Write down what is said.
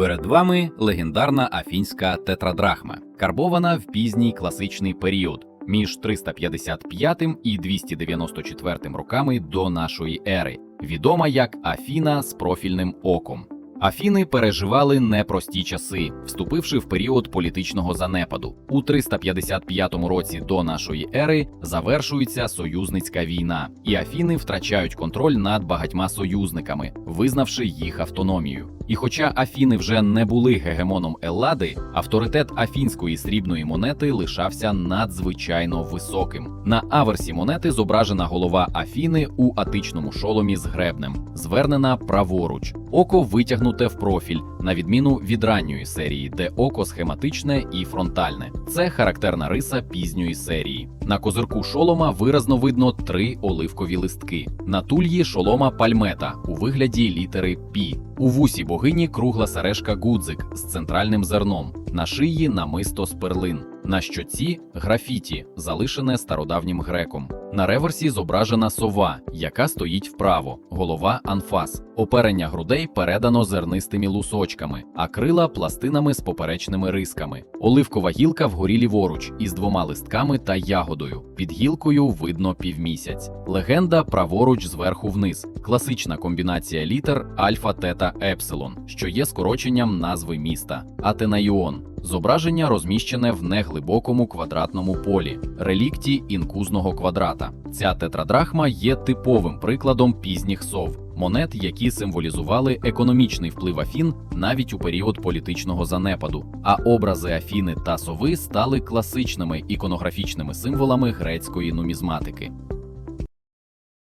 Перед вами легендарна афінська тетрадрахма, карбована в пізній класичний період між 355 і 294 роками до нашої ери, відома як Афіна з профільним оком. Афіни переживали непрості часи, вступивши в період політичного занепаду. У 355 році до нашої ери завершується союзницька війна, і Афіни втрачають контроль над багатьма союзниками, визнавши їх автономію. І хоча Афіни вже не були гегемоном Еллади, авторитет афінської срібної монети лишався надзвичайно високим. На аверсі монети зображена голова Афіни у атичному шоломі з гребнем, звернена праворуч, око витягнуте в профіль, на відміну від ранньої серії, де око схематичне і фронтальне. Це характерна риса пізньої серії. На козирку шолома виразно видно три оливкові листки. На тульї шолома пальмета у вигляді літери Пі. У вусі богині кругла сережка гудзик з центральним зерном, на шиї намисто з перлин, на щоці графіті, залишене стародавнім греком. На реверсі зображена сова, яка стоїть вправо, голова анфас. Оперення грудей передано зернистими лусочками, а крила пластинами з поперечними рисками. Оливкова гілка вгорі ліворуч із двома листками та ягодою. Під гілкою видно півмісяць. Легенда праворуч зверху вниз. Класична комбінація літер альфа, тета, епсилон, що є скороченням назви міста Атенайон. Зображення розміщене в неглибокому квадратному полі, релікті інкузного квадрата. Ця тетрадрахма є типовим прикладом пізніх сов, монет, які символізували економічний вплив Афін навіть у період політичного занепаду. А образи Афіни та сови стали класичними іконографічними символами грецької нумізматики.